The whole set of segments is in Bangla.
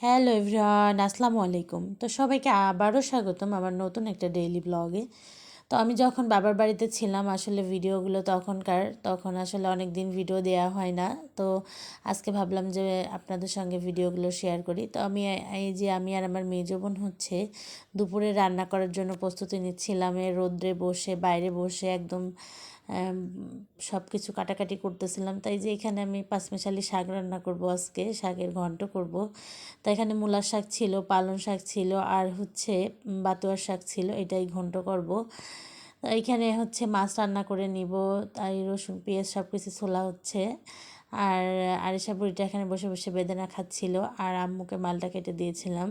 হ্যালো এভরিওয়ান আসসালামু আলাইকুম তো সবাইকে আবারও স্বাগতম আমার নতুন একটা ডেইলি ব্লগে তো আমি যখন বাবার বাড়িতে ছিলাম আসলে ভিডিওগুলো তখনকার, তখন আসলে অনেক দিন ভিডিও দেওয়া হয় না। তো আজকে ভাবলাম যে আপনাদের সঙ্গে ভিডিওগুলো শেয়ার করি। তো আমি এই যে আমি আর আমার মেয়ে বোন হচ্ছে দুপুরে রান্না করার জন্য প্রস্তুতি নিচ্ছিলাম। রোদ্রে বসে, বাইরে বসে একদম সব কিছু কাটাকাটি করতেছিলাম। তাই যে এখানে আমি পাঁচমিশালি শাক রান্না করব আজকে, শাকের ঘন্ট করব। তাই এখানে মূলার শাক ছিল, পালং শাক ছিল, আর হচ্ছে বাতুয়ার শাক ছিল, এটাই ঘন্ট করব। এইখানে হচ্ছে মাছ রান্না করে নিব, তাই রসুন, পেঁয়াজ সব কিছু ছোলা হচ্ছে। আর আরিসা বুড়িটা এখানে বসে বসে বেদনা খাচ্ছিল, আর আম্মুকে মালটা কেটে দিয়েছিলাম।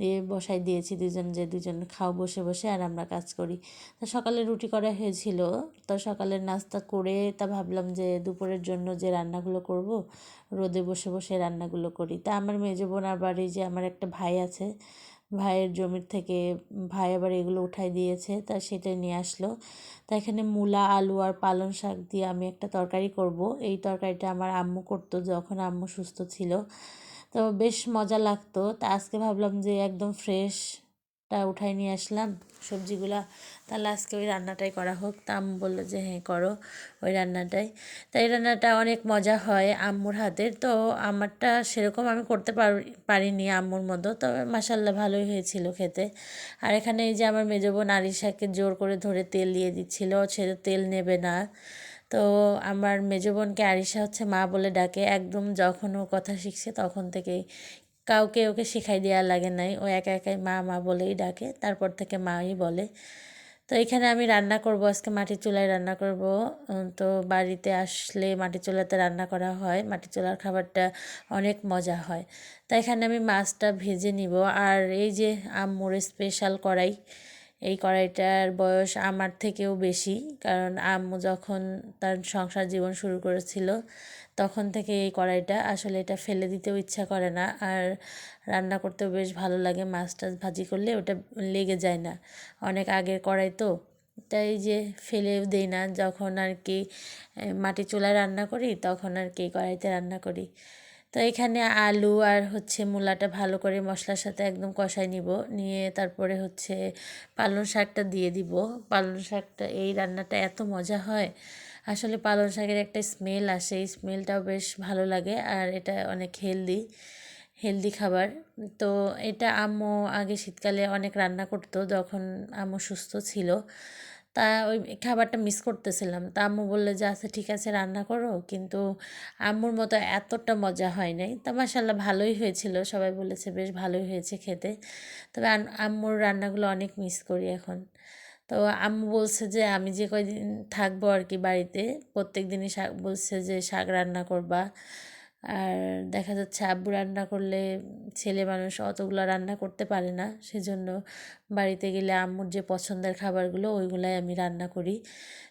দিয়ে বসাই দিয়েছি দুজন যে দুজন খাও বসে বসে, আর আমরা কাজ করি। তো সকালে রুটি করা হয়েছিল, তো সকালের নাস্তা করে তা ভাবলাম যে দুপুরের জন্য যে রান্নাগুলো করব, রোদে বসে বসে রান্নাগুলো করি। তা আমার মেজো বোনার বাড়ি যে আমার একটা ভাই আছে ভাইয়ের জমির থেকে ভাই আবার এগুলো উঠাই দিয়েছে, তা সেটা নিয়ে আসলো। তা এখানে মূলা, আলু আর পালং শাক দিয়ে আমি একটা তরকারি করব। এই তরকারিটা আমার আম্মু করতো যখন আম্মু সুস্থ ছিল। তো বেশ মজা লাগতো। তা আজকে ভাবলাম যে একদম ফ্রেশটা উঠাই নিয়ে আসলাম। সবজিগুলা তাহলে আজকে ওই রান্নাটাই করা হোক। তা আম্মু বলল যে হ্যাঁ করো ওই রান্নাটাই। তাই রান্নাটা অনেক মজা হয় আম্মুর হাতের। তো আমারটা সেরকম আমি করতে পারিনি আম্মুর মতো। তবে মাসাল্লাহ ভালোই হয়েছিল খেতে। আর এখানে এই যে আমার মেজো বোন আরিশাকে জোর করে ধরে তেল দিয়ে দিচ্ছিল, সে তেল নেবে না। তো আমার মেজো বোনকে আরিশা হচ্ছে মা বলে ডাকে। একদম যখন ও কথা শিখছে তখন থেকেই কাউকে ওকে শেখাই দেওয়া লাগে নাই। ও একা একাই মা মা বলেই ডাকে, তারপর থেকে মাই বলে। তো এখানে আমি রান্না করব, আজকে মাটির চুলায় রান্না করব। তো বাড়িতে আসলে মাটির চুলাতে রান্না করা হয়। মাটির চুলার খাবারটা অনেক মজা হয়। তাই এখানে আমি মাছটা ভেজে নিব। আর এই যে আম্মুর স্পেশাল কড়াই এই কড়াইটার বয়স আমার থেকেও বেশি। কারণ আম্মু যখন তার সংসার জীবন শুরু করেছিল, তখন থেকে এই কড়াইটা আসলে এটা ফেলে দিতেও ইচ্ছা করে না। আর রান্না করতেও বেশ ভালো লাগে মাছ টাছ ভাজি করলে ওটা লেগে যায় না। অনেক আগের কড়াই তো, তাই যে ফেলেও দেই না। যখন আর কি মাটি চুলায় রান্না করি, তখন আর কি কড়াইতে রান্না করি। তো এখানে আলু আর হচ্ছে মূলাটা ভালো করে মশলার সাথে একদম কষাই নিব। নিয়ে তারপরে হচ্ছে পালং শাকটা দিয়ে দিব। পালং শাকটা, এই রান্নাটা এত মজা হয়। আসলে পালং শাকের একটা স্মেল আসে, এই স্মেলটাও বেশ ভালো লাগে আর এটা অনেক হেলদি হেলদি খাবার। তো এটা আম্মু আগে শীতকালে অনেক রান্না করতো, যখন আম্মু সুস্থ ছিল। তা ওই খাবারটা মিস করতেছিলাম। তা আম্মু বলল যে আচ্ছা ঠিক আছে, রান্না করো। কিন্তু আম্মুর মতো এতটা মজা হয় নাই। তা মাসাল্লাহ ভালোই হয়েছিল। সবাই বলেছে বেশ ভালোই হয়েছে খেতে। তবে আম্মুর রান্নাগুলো অনেক মিস করি এখন। তো আম্মু বলছে যে, আমি যে কয়দিন থাকব আর কি বাড়িতে, প্রত্যেক দিনই শাক, বলছে যে, শাক রান্না করবা। আর দেখা যাচ্ছে আব্বু রান্না করলে ছেলে মানুষ অতগুলো রান্না করতে পারে না। সেজন্য বাড়িতে গেলে আম্মুর যে পছন্দের খাবারগুলো, ওইগুলাই আমি রান্না করি।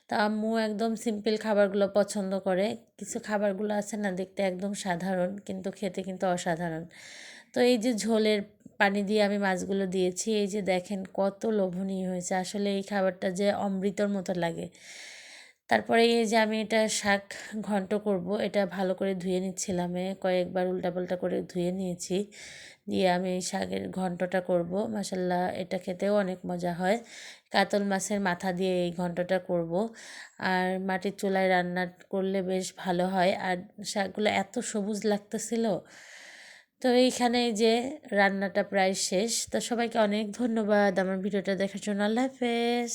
তা আম্মু একদম সিম্পল খাবারগুলো পছন্দ করে। কিছু খাবারগুলো আছে না, দেখতে একদম সাধারণ, কিন্তু খেতে কিন্তু অসাধারণ। তো এই যে ঝোলের পানি দিয়ে আমি মাছগুলো দিয়েছি, এই যে দেখেন কত লোভনীয় হয়েছে। আসলে এই খাবারটা যে অমৃতর মতো লাগে। তারপরে এই যে আমি এটা শাক ঘন্ট করব, এটা ভালো করে ধুয়ে নিচ্ছিলাম কয়েকবার উল্টাপাল্টা করে ধুয়ে নিয়েছি। দিয়ে আমি শাকের ঘন্টটা করব। মাসাল্লাহ এটা খেতেও অনেক মজা হয়। কাতল মাছের মাথা দিয়ে এই ঘন্টটা করব। আর মাটির চুলায় রান্না করলে বেশ ভালো হয়। আর শাকগুলো এত সবুজ লাগতেছিল। তো এইখানে যে রান্নাটা প্রায় শেষ। তো সবাইকে অনেক ধন্যবাদ আমার ভিডিওটা দেখার জন্য। আল্লাহ হাফেজ।